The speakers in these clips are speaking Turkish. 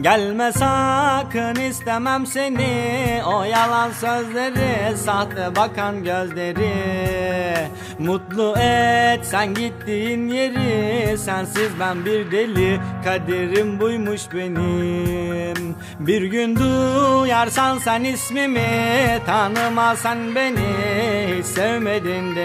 Gelme sakın istemem seni. O yalan sözleri Sahte bakan gözleri. Mutlu et sen gittiğin yeri. Sensiz ben bir deli Kaderim buymuş benim. Bir gün duyarsan sen ismimi Tanımasan beni Hiç sevmedin de?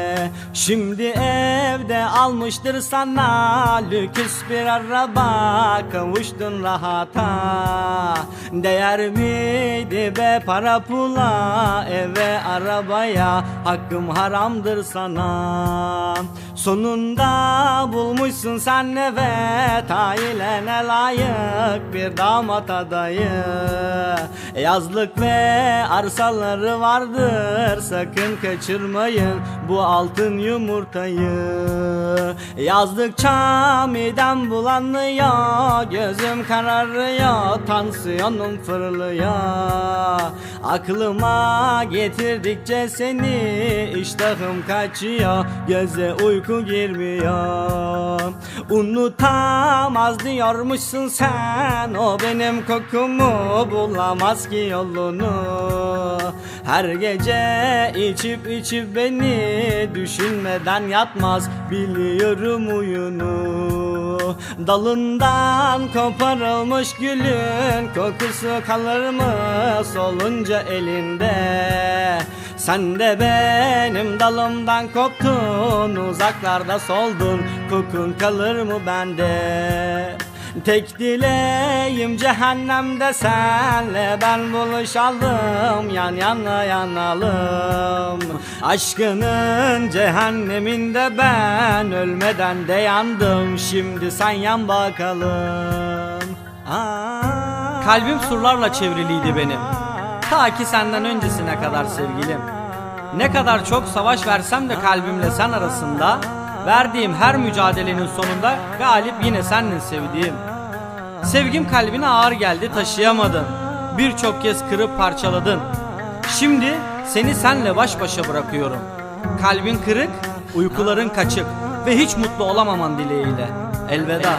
Şimdi evde almıştır sana lüks bir araba Kavuştun rahata. Değer miydi be para pula Eve arabaya? Hakkım haramdır sana. Sonunda bulmuşsun sen evet Ailene layık bir damat adayı. Yazlık ve arsaları vardır Sakın kaçırmayın bu altın yumurtayı. Yazdıkça midem bulanıyor Gözüm kararıyor Tansiyonum fırlıyor. Aklıma getirdikçe seni iştahım kaçıyor Göze uyku girmiyor Unutamaz diyormuşsun sen. O benim kokumu bulamaz ki yolunu. Her gece içip içip beni Düşünmeden yatmaz. Biliyorum uyunu Dalından koparılmış gülün Kokusu kalır mı solunca elinde Sen de benim dalımdan koptun Uzaklarda soldun Kokun kalır mı bende? Tek dileğim cehennemde senle ben buluşalım Yan yana yanalım. Aşkının cehenneminde ben ölmeden de yandım Şimdi sen yan bakalım. Aa, Kalbim surlarla çevriliydi benim. Ta ki senden öncesine kadar sevgilim. Ne kadar çok savaş versem de kalbimle sen arasında Verdiğim her mücadelenin sonunda galip yine sendin sevdiğim. Sevgim kalbine ağır geldi taşıyamadın. Birçok kez kırıp parçaladın. Şimdi seni senle baş başa bırakıyorum. Kalbin kırık, uykuların kaçık Ve hiç mutlu olamaman dileğiyle. Elveda